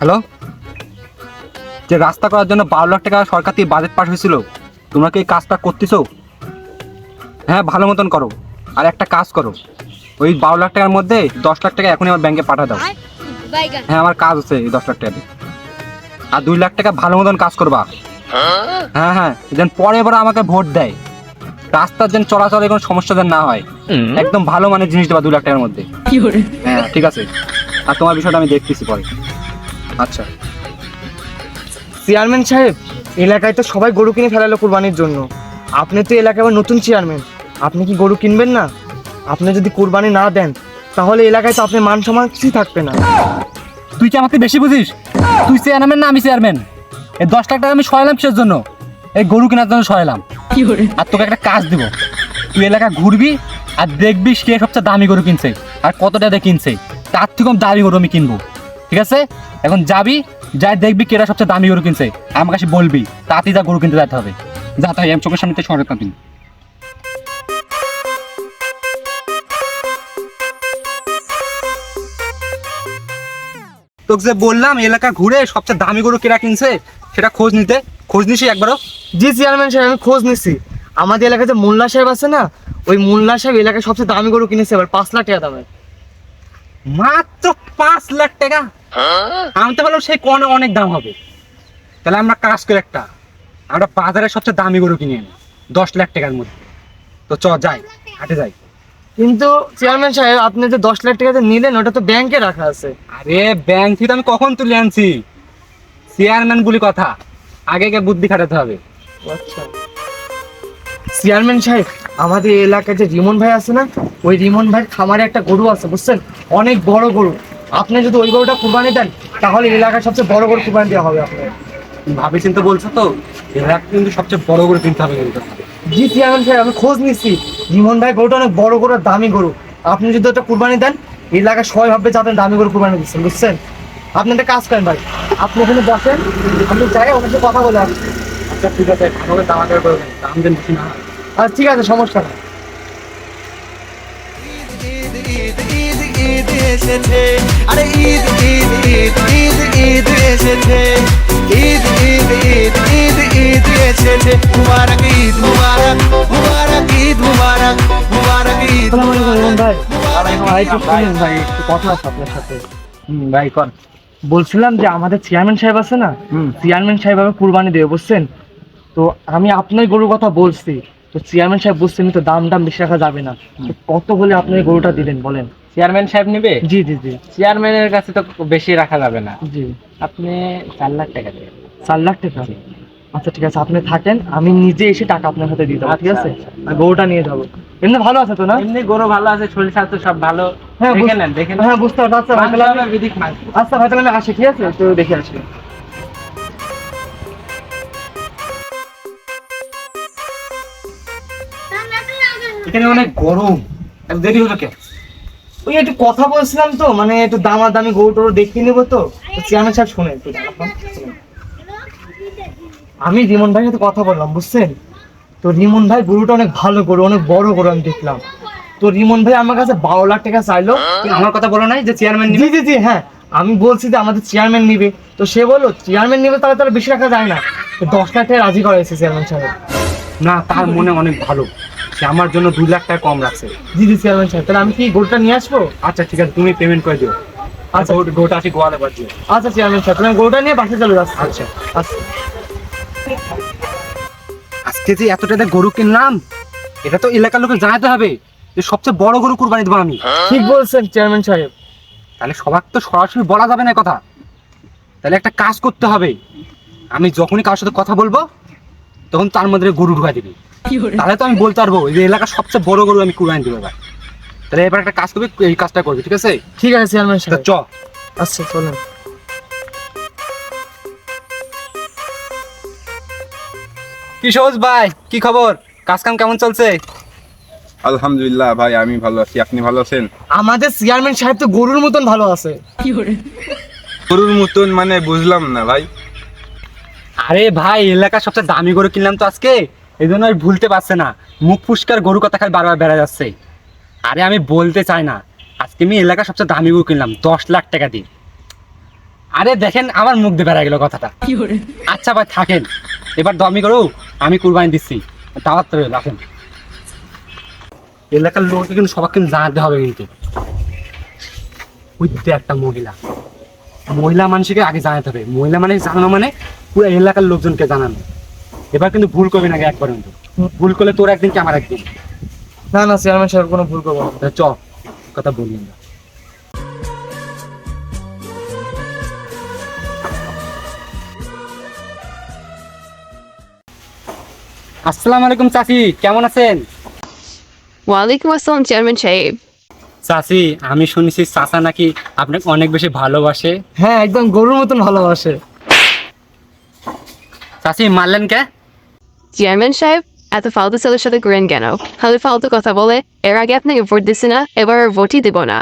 Hello? যে রাস্তা করার জন্য বারো লাখ টাকা সরকার থেকে বাজেট পাস হয়েছিল তোমরা কি এই কাজটা করতেছো? হ্যাঁ ভালো মতন করো। আর একটা কাজ করো। ওই বারো লাখ টাকার মধ্যে দশ লাখ টাকা এখনই আমার ব্যাংকে পাঠা দাও। হ্যাঁ আমার কাজ আছে এই দশ লাখ টাকা দিয়ে আর দুই লাখ টাকা ভালো মতন কাজ করবা। হ্যাঁ হ্যাঁ যেন পরে এবার আমাকে ভোট দেয়। রাস্তার যেন চলাচলে কোনো সমস্যা যেন না হয়। একদম ভালো মানের জিনিস দেবা দুই লাখ টাকার মধ্যে। হ্যাঁ ঠিক আছে। আর তোমার বিষয়টা আমি দেখতেছি পরে। আচ্ছা। চেয়ারম্যান সাহেব এলাকায় তো সবাই গরু কিনে ফেলালো কোরবানির জন্য। আপনি তো এলাকায় আবার নতুন চেয়ারম্যান আপনি কি গরু কিনবেন না? আপনি যদি কোরবানি না দেন তাহলে এলাকায় তো আপনার মান সম্মান কিছুই থাকবে না। তুই কি আমাকে বেশি বুঝিস? তুই চেয়ারম্যান না আমি চেয়ারম্যান এই দশ লাখ টাকা আমি সরালাম কিসের জন্য? এই গরু কেনার জন্য সরালাম আর তোকে একটা কাজ দিব। তুই এলাকা ঘুরবি আর দেখবি কে সবচেয়ে দামি গরু কিনছে আর কত টাকা দিয়ে কিনছে। তার থেকে কম দামি গরু আমি কিনবো। ঠিক আছে? এখন যাবি যাই দেখবি কেরা সবচেয়ে দামি গরু কিনছে। আমার কাছে বলবি তাতেই যা গরু কিনতে যেতে হবে। যা তাই আমি চোখের সামনে শহরে কাঁপিন তোকে যে বললাম এলাকা ঘুরে সবচেয়ে দামি গরু কেরা কিনছে সেটা খোঁজ নিতে খোঁজ নিছি একবারও? জি চেয়ারম্যান সাহেব আমি খোঁজ নিছি। আমাদের এলাকায় যে মোল্লা সাহেব আছে না ওই মোল্লা সাহেব এলাকায় সবচেয়ে দামি গরু কিনেছে এবার পাঁচ লাখ টাকা দামের। মাত্র পাঁচ লাখ টাকা। আমি তো ভাবলাম সেই কোনে অনেক দাম হবে। তাহলে আমরা কাজ করে একটা। আমরা বাজারের সবচেয়ে দামি গরু কিনে আনি। দশ লাখ টাকার মধ্যে। তো চ যাই। হাটে যাই। কিন্তু চেয়ারম্যান সাহেব আপনি যে দশ লাখ টাকা যে নিলেন ওটা তো ব্যাংকে রাখা আছে। আরে ব্যাংক থেকে আমি কখন তুলে আনছি? চেয়ারম্যান বলি কথা। আগে আগে বুদ্ধি খাটাতে হবে। আচ্ছা। চেয়ারম্যান সাহেব আমাদের এলাকায় যে রিমন ভাই আছে না ওই রিমন ভাইয়ের খামারে একটা গরু আছে বুঝছেন? অনেক বড় গরু। আপনি যদি ওই গরুটা কুরবানি দেন তাহলে এলাকার সবচেয়ে বড় গরু কুরবানি দেওয়া হবে আপনার ভাবি চিন্তা বলছো তো এলাকা কিন্তু সবচেয়ে বড় গরু কিনতে হবে কিন্তু জি চেয়ারম্যান সাহেব আমি খোঁজ নিচ্ছি। রিমন ভাই গরুটা অনেক বড় গরু দামি গরু। আপনি যদি ওটা কুরবানি দেন এলাকার সবাই ভাববে যে আপনি দামি গরু কুরবানি দিচ্ছেন বুঝছেন? আপনি একটা কাজ করেন ভাই আপনি ওখানে বসেন আপনি যাই ওখানে সাথে কথা বলে আসেন আচ্ছা ঠিক আছে দাম দাম বেশি না। আচ্ছা ঠিক আছে সমস্যা না ঈদ ঈদ এসেছে। আরে ঈদ ঈদ ঈদ ঈদ ঈদ এসেছে। ঈদ ঈদ ঈদ ঈদ ঈদ এসেছে। মুবারক ঈদ মুবারক মুবারক ঈদ মুবারক মুবারক ঈদ ভাই। ভাই একটু কথা আছে আপনার সাথে। ভাই কর বলছিলাম যে আমাদের চেয়ারম্যান সাহেব আছে না? চেয়ারম্যান সাহেব আবার কুরবানি দেবে বুঝছেন? তো আমি আপনার গরুর কথা বলছি। তো চেয়ারম্যান সাহেব বুঝছেন তো দাম দাম বেশি রাখা যাবে না। কত বলে আপনি গরুটা দিলেন বলেন? চেয়ারম্যান সাহেব নেবে? জি জি জি। চেয়ারম্যানের কাছে তো বেশি রাখা যাবে না। জি। আপনি চার লাখ টাকা দেবেন। চার লাখ টাকা? আচ্ছা ঠিক আছে আপনি থাকেন আমি নিজে এসে টাকা আপনার হাতে দিয়ে দেবো ঠিক আচ্ছা, আছে? আর গরুটা নিয়ে যাব। এমনি ভালো আছে তো না? এমনি গরু ভালো আছে শরীর স্বাস্থ্য সব ভালো। হ্যাঁ দেখে নেন দেখে হ্যাঁ বুঝতে পারছি আচ্ছা। আচ্ছা ভাই তাহলে আমি আসি ঠিক আছে? তো দেখে আসি। এখানে অনেক গরম। দেরি হলো কে ওই একটু কথা বলছিলাম তো মানে একটু দামাদামি গরু টরু দেখিয়ে নেব তো। চেয়ারম্যান সাহেব শুনে একটু আমি রিমন ভাইয়ের সাথে কথা বললাম বুঝছেন? তো রিমন ভাই গরুটা অনেক ভালো গরু অনেক বড় গরু আমি দেখলাম। তো রিমন ভাই আমার কাছে বারো লাখ টাকা চাইলো। আমার কথা বলো নাই যে চেয়ারম্যান জি জি জি হ্যাঁ। আমি বলছি যে আমাদের চেয়ারম্যান নিবে। তো সে বলল চেয়ারম্যান নিবে তাহলে তাহলে বেশি রাখা যায় না। তো দশ লাখ টাকা রাজি করেছে চেয়ারম্যান সাহেব। না তার মনে অনেক ভালো। সে আমার জন্য দুই লাখ টাকা কম রাখছে। জি জি চেয়ারম্যান সাহেব তাহলে আমি কি গরুটা নিয়ে আসব? আচ্ছা ঠিক আছে তুমি পেমেন্ট করে দিও। আচ্ছা। আচ্ছা গোটা আসি গোয়ালে বাদ দিও। আচ্ছা চেয়ারম্যান সাহেব তাহলে গরুটা নিয়ে বাসে চলে যাচ্ছি। আচ্ছা। আচ্ছা। আজকে যে এত টাকা গরু কিনলাম এটা তো এলাকার লোকে জানাতে হবে যে সবচেয়ে বড় গরু কুরবানি দেবো আমি। ঠিক বলছেন চেয়ারম্যান সাহেব। তাহলে সবার তো সরাসরি বলা যাবে না কথা। তাহলে একটা কাজ করতে হবে। আমি যখনই কারোর সাথে কথা বলব তখন তার মধ্যে গরু ঢুকাই দিবি। তাহলে তো আমি বলতে পারব যে এলাকার সবচেয়ে বড় গরু আমি কুরবানি দেবো এবার তাহলে এবার একটা কাজ করবি এই কাজটা করবি ঠিক আছে? ঠিক আছে চেয়ারম্যান সাহেব। চ। আচ্ছা চলেন। কি সহজ ভাই কি খবর? কাজ কাম কেমন চলছে? আলহামদুলিল্লাহ ভাই আমি ভালো আছি। আপনি ভালো আছেন? আমাদের চেয়ারম্যান সাহেব তো গরুর মতন ভালো আছে। গরুর মতন মানে বুঝলাম না ভাই। আরে ভাই এলাকার সবচেয়ে দামি গরু কিনলাম তো আজকে। এই জন্য আর ভুলতে পারছে না। মুখ ফুসকার গরু কথা খালি বারবার বেড়া যাচ্ছে। আরে আমি বলতে চাই না। আজকে আমি এলাকার সবচেয়ে দামি গরু কিনলাম দশ লাখ টাকা দিয়ে। আরে দেখেন আমার মুখ দিয়ে বেড়া গেল কথাটা। আচ্ছা ভাই থাকেন। এবার দমি করো আমি কুরবানি দিচ্ছি। দাওয়াত করে রাখেন। এলাকার লোককে কিন্তু সবাই কিন্তু জানাতে হবে কিন্তু। ওই একটা মহিলা। মহিলা মানুষকে আগে জানাতে হবে। মহিলা মানে জানানো মানে পুরো এলাকার লোকজনকে জানানো। এবার কিন্তু ভুল করবি না একবার কিন্তু ভুল করলে তোর একদিন কি আমার একদিন? না না চেয়ারম্যান সাহেব কোনো ভুল করব না। চ কথা বলি না আসসালামু আলাইকুম চাচি কেমন আছেন? ওয়ালাইকুম আসসালাম চেয়ারম্যান সাহেব। চাচি আমি শুনেছি চাচা নাকি আপনাকে অনেক বেশি ভালোবাসে। হ্যাঁ একদম গরুর মতন ভালোবাসে। চাচি মারলেন কে? চেয়ারম্যান সাহেব এত ফালতু ছেলের সাথে ঘুরেন কেন খালি ফালতু কথা বলে এর আগে আপনাকে ভোট দিছি না এবার ভোটই দেব না